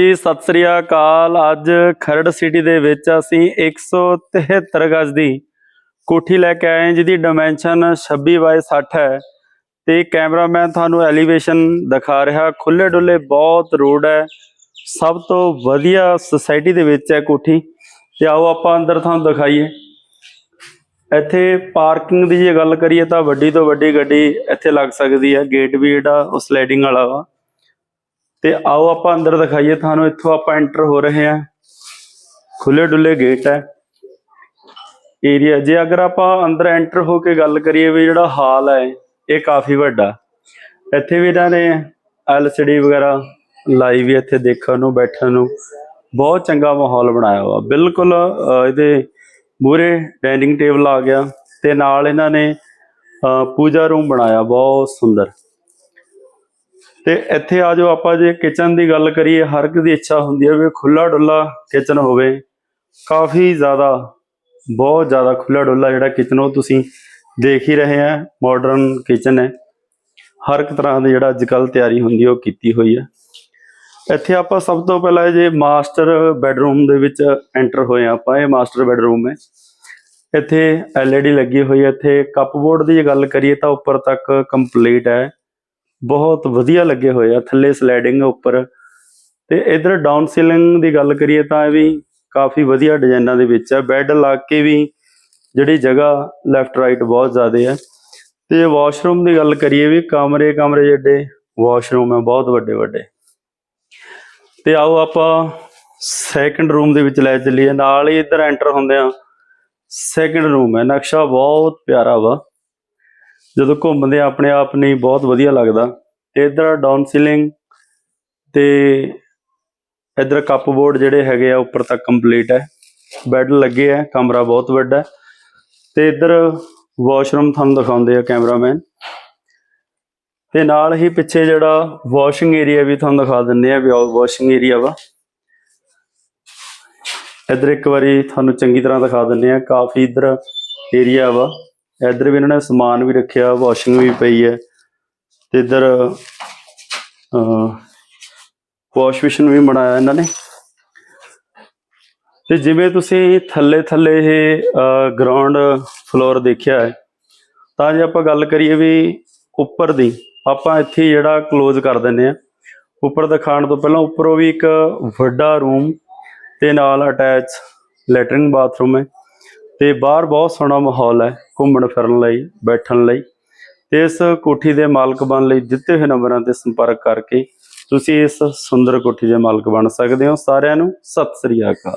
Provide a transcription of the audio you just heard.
ਜੀ, ਸਤਿ ਸ੍ਰੀ ਅਕਾਲ। ਅੱਜ ਖਰੜ ਸਿਟੀ ਦੇ ਵਿੱਚ ਅਸੀਂ 173 ਗਜ਼ ਦੀ ਕੋਠੀ ਲੈ ਕੇ ਆਏ ਜਿਹਦੀ ਡਾਈਮੈਂਸ਼ਨ 26 ਬਾਈ 60 ਹੈ। ਤੇ ਕੈਮਰਾਮੈਨ ਤੁਹਾਨੂੰ ਐਲੀਵੇਸ਼ਨ ਦਿਖਾ ਰਿਹਾ। ਖੁੱਲੇ ਡੁੱਲੇ ਬਹੁਤ ਰੋਡ ਹੈ। ਸਭ ਤੋਂ ਵਧੀਆ ਸੁਸਾਇਟੀ ਦੇ ਵਿੱਚ ਹੈ ਕੋਠੀ। ਤੇ ਆਓ ਆਪਾਂ ਅੰਦਰ ਤੁਹਾਨੂੰ ਦਿਖਾਈਏ। ਇੱਥੇ ਪਾਰਕਿੰਗ ਦੀ ਜੇ ਗੱਲ ਕਰੀਏ ਤਾਂ ਵੱਡੀ ਤੋਂ ਵੱਡੀ ਗੱਡੀ ਇੱਥੇ ਲੱਗ ਸਕਦੀ ਹੈ। ਗੇਟ ਵੀ ਜਿਹੜਾ ਉਹ ਸਲਾਈਡਿੰਗ ਵਾਲਾ ਵਾ। ਤੇ ਆਓ ਆਪਾਂ ਅੰਦਰ ਦਿਖਾਈਏ, ਤੁਹਾਨੂੰ ਇੱਥੋਂ ਆਪਾਂ ਐਂਟਰ ਹੋ ਰਹੇ ਹਾਂ। ਖੁੱਲੇ ਡੁੱਲੇ ਗੇਟ ਹੈ। ਏਰੀਆ ਜੇ ਅਗਰ ਆਪਾਂ ਅੰਦਰ ਐਂਟਰ ਹੋ ਕੇ ਗੱਲ ਕਰੀਏ ਵੀ ਜਿਹੜਾ ਹਾਲ ਹੈ, ਇਹ ਕਾਫੀ ਵੱਡਾ। ਇੱਥੇ ਵੀ ਇਹਨਾਂ ਨੇ ਐਲਸੀਡੀ ਵਗੈਰਾ ਲਾਈ ਵੀ ਇੱਥੇ ਦੇਖਣ ਨੂੰ, ਬੈਠਣ ਨੂੰ। ਬਹੁਤ ਚੰਗਾ ਮਾਹੌਲ ਬਣਾਇਆ ਹੋਇਆ। ਬਿਲਕੁਲ ਇਹਦੇ ਮੂਰੇ ਡਾਈਨਿੰਗ ਟੇਬਲ ਆ ਗਿਆ ਤੇ ਨਾਲ ਇਹਨਾਂ ਨੇ ਪੂਜਾ ਰੂਮ ਬਣਾਇਆ। ਬਹੁਤ ਸੁੰਦਰ। ਤੇ ਇੱਥੇ ਆ ਜਾਓ ਆਪਾਂ ਜੇ ਕਿਚਨ ਦੀ ਗੱਲ ਕਰੀਏ, ਹਰ ਇੱਕ ਦੀ ਇੱਛਾ ਹੁੰਦੀ ਹੈ ਵੀ ਖੁੱਲਾ ਡੁੱਲਾ ਕਿਚਨ ਹੋਵੇ। ਕਾਫੀ ਜ਼ਿਆਦਾ, ਬਹੁਤ ਜ਼ਿਆਦਾ ਖੁੱਲਾ ਡੁੱਲਾ ਜਿਹੜਾ ਕਿਚਨ ਉਹ ਤੁਸੀਂ ਦੇਖ ਹੀ ਰਹੇ ਆ ਮਾਡਰਨ ਕਿਚਨ ਹੈ। ਹਰ ਇੱਕ ਤਰ੍ਹਾਂ ਦੀ ਜਿਹੜਾ ਅੱਜ ਕੱਲ ਤਿਆਰੀ ਹੁੰਦੀ ਉਹ ਕੀਤੀ ਹੋਈ ਹੈ। ਇੱਥੇ ਆਪਾਂ ਸਭ ਤੋਂ ਪਹਿਲਾਂ ਜੇ ਮਾਸਟਰ ਬੈਡਰੂਮ ਦੇ ਵਿੱਚ ਐਂਟਰ ਹੋਏ ਹਾਂ ਆਪਾਂ, ਇਹ ਮਾਸਟਰ ਬੈਡਰੂਮ ਹੈ। ਇੱਥੇ ਐਲਈਡੀ ਲੱਗੀ ਹੋਈ ਹੈ, ਇੱਥੇ ਕੱਪਬੋਰਡ ਦੀ ਜੇ ਗੱਲ ਕਰੀਏ ਤਾਂ ਉੱਪਰ ਤੱਕ ਕੰਪਲੀਟ ਹੈ। ਬਹੁਤ ਵਧੀਆ ਲੱਗੇ ਹੋਏ ਆ, ਥੱਲੇ ਸਲਾਈਡਿੰਗ ਉੱਪਰ। ਤੇ ਇਧਰ ਡਾਊਨ ਸੀਲਿੰਗ ਦੀ ਗੱਲ ਕਰੀਏ ਤਾਂ ਇਹ ਵੀ ਕਾਫੀ ਵਧੀਆ ਡਿਜ਼ਾਈਨਾਂ ਦੇ ਵਿੱਚ ਆ। ਬੈੱਡ ਲਾ ਕੇ ਵੀ ਜਿਹੜੀ ਜਗ੍ਹਾ ਲੈਫਟ ਰਾਈਟ ਬਹੁਤ ਜ਼ਿਆਦਾ ਹੈ ਤੇ ਵਾਸ਼ਰੂਮ ਦੀ ਗੱਲ ਕਰੀਏ ਵੀ ਕਮਰੇ ਕਮਰੇ ਜਿਹੜੇ ਵਾਸ਼ਰੂਮ ਹੈ ਬਹੁਤ ਵੱਡੇ ਵੱਡੇ। ਤੇ ਆਓ ਆਪਾਂ ਸੈਕੰਡ ਰੂਮ ਦੇ ਵਿੱਚ ਲੈ ਚੱਲੀਏ। ਨਾਲ ਹੀ ਇੱਧਰ ਐਂਟਰ ਹੁੰਦੇ ਆ। ਸੈਕੰਡ ਰੂਮ ਹੈ ਨਕਸ਼ਾ ਬਹੁਤ ਪਿਆਰਾ ਵਾ। ਜਦੋਂ ਘੁੰਮਦੇ ਆਪਣੇ ਆਪ ਨਹੀਂ ਬਹੁਤ ਵਧੀਆ ਲੱਗਦਾ। ਤੇ ਇਧਰ ਡਾਊਨ ਸੀਲਿੰਗ ਤੇ ਇਧਰ ਕੱਪਬੋਰਡ ਜਿਹੜੇ ਹੈਗੇ ਆ, ਉੱਪਰ ਤੱਕ ਕੰਪਲੀਟ ਹੈ। ਬੈੱਡ ਲੱਗੇ ਆ ਕਮਰਾ ਬਹੁਤ ਵੱਡਾ ਹੈ। ਤੇ ਇਧਰ ਵਾਸ਼ਰੂਮ ਤੁਹਾਨੂੰ ਦਿਖਾਉਂਦੇ ਆ ਕੈਮਰਾਮੈਨ ਤੇ ਨਾਲ ਹੀ ਪਿੱਛੇ ਜਿਹੜਾ ਵਾਸ਼ਿੰਗ ਏਰੀਆ ਵੀ ਤੁਹਾਨੂੰ ਦਿਖਾ ਦਿੰਦੇ ਆ, ਵੀ ਵਾਸ਼ਿੰਗ ਏਰੀਆ ਵਾ। ਇਧਰ ਇੱਕ ਵਾਰੀ ਤੁਹਾਨੂੰ ਚੰਗੀ ਤਰ੍ਹਾਂ ਦਿਖਾ ਦਿੰਦੇ ਆ, ਕਾਫੀ ਇਧਰ ਏਰੀਆ ਵਾ। ਇੱਧਰ ਵੀ ਇਹਨਾਂ ਨੇ ਸਮਾਨ ਵੀ ਰੱਖਿਆ ਵਾਸ਼ਿੰਗ ਵੀ ਪਈ ਹੈ ਤੇ ਇੱਧਰ ਵਾਸ਼ ਬੇਸਿਨ ਵੀ ਬਣਾਇਆ ਇਹਨਾਂ ਨੇ। ਤੇ ਜਿਵੇਂ ਤੁਸੀਂ ਥੱਲੇ ਥੱਲੇ ਇਹ ਗਰਾਊਂਡ ਫਲੋਰ ਦੇਖਿਆ ਹੈ, ਤਾਂ ਜੇ ਆਪਾਂ ਗੱਲ ਕਰੀਏ ਵੀ ਉੱਪਰ ਦੀ, ਆਪਾਂ ਇੱਥੇ ਜਿਹੜਾ ক্লোਜ਼ ਕਰ ਦਿੰਦੇ ਆ ਉੱਪਰ ਦਿਖਾਉਣ ਤੋਂ ਪਹਿਲਾਂ ਉੱਪਰੋਂ ਵੀ ਇੱਕ ਵੱਡਾ ਰੂਮ ਤੇ ਨਾਲ ਅਟੈਚ ਲੈਟਰਨ ਬਾਥਰੂਮ ਹੈ। ਤੇ ਬਾਹਰ ਬਹੁਤ ਸੋਹਣਾ ਮਾਹੌਲ ਹੈ ਘੁੰਮਣ ਫਿਰਨ ਲਈ, ਬੈਠਣ ਲਈ। ਤੇ ਇਸ ਕੋਠੀ ਦੇ ਮਾਲਕ ਬਣਨ ਲਈ ਦਿੱਤੇ ਹੋਏ ਨੰਬਰਾਂ ਤੇ ਸੰਪਰਕ ਕਰਕੇ ਤੁਸੀਂ ਇਸ ਸੁੰਦਰ ਕੋਠੀ ਦੇ ਮਾਲਕ ਬਣ ਸਕਦੇ ਹੋ। ਸਾਰਿਆਂ ਨੂੰ ਸਤਿ ਸ੍ਰੀ ਅਕਾਲ।